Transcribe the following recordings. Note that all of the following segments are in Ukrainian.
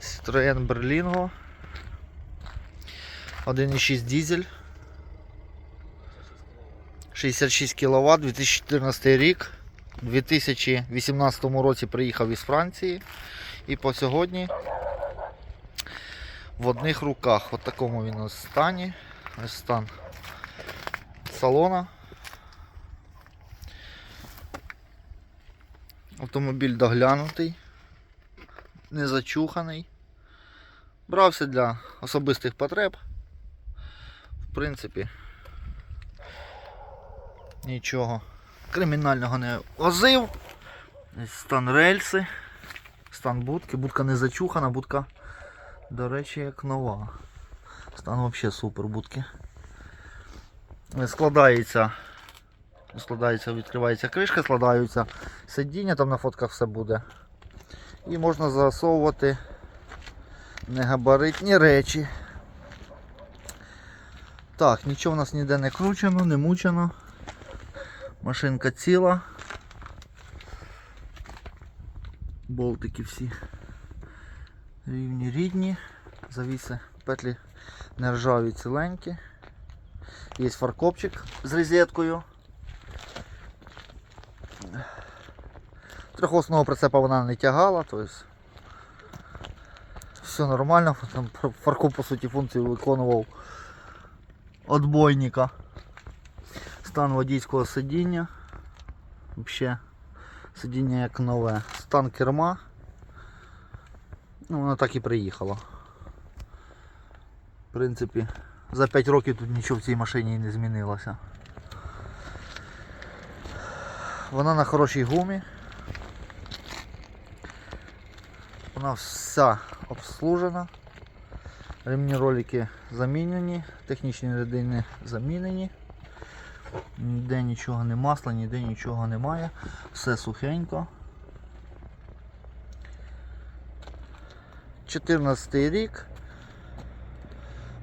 Citroen Berlingo. 1,6 дизель. 66 кВт, 2014 рік. У 2018 році приїхав із Франції. І по сьогодні в одних руках. В такому він стані. Ось стан салона. Автомобіль доглянутий, не зачуханий. Брався для особистих потреб. В принципі, нічого кримінального не возив. Стан рельси, стан будки, будка не зачухана, будка, до речі, як нова. Стан взагалі супер будки. Складається, складається, відкривається кришка, складаються сидіння, там на фотках все буде. І можна засовувати негабаритні речі. Так, нічого в нас ніде не кручено, не мучено. Машинка ціла. Болтики всі рівні рідні. Завіси петлі нержаві ціленькі. Є фаркопчик з розеткою. Трьохосного прицепа вона не тягала, тобто все нормально, там фаркоп по суті функцію виконував отбойника. Стан водійського сидіння. Взагалі сидіння як нове. Стан керма. Ну, воно так і приїхало. В принципі, за 5 років тут нічого в цій машині не змінилося. Вона на хорошій гумі. Вона вся обслужена. Ремні ролики замінені, технічні рядини замінені. Ніде нічого не масла, ніде нічого немає. Все сухенько. 14 рік.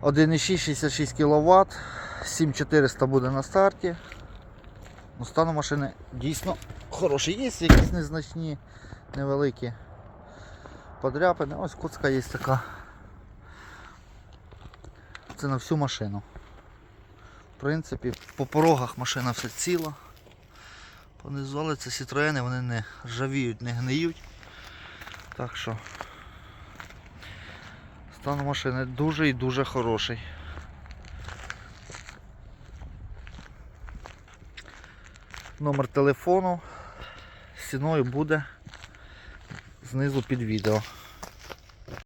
1,6 66 кВт, 7400 буде на старті. Ну, машини дійсно хороший. Є якісь незначні, невеликі подряпини. Ось куцка є така. Це на всю машину. В принципі, по порогах машина все ціла. Понизу, але це Citroени, вони не ржавіють, не гниють. Так що стан машини дуже і дуже хороший. Номер телефону з ціною буде знизу під відео.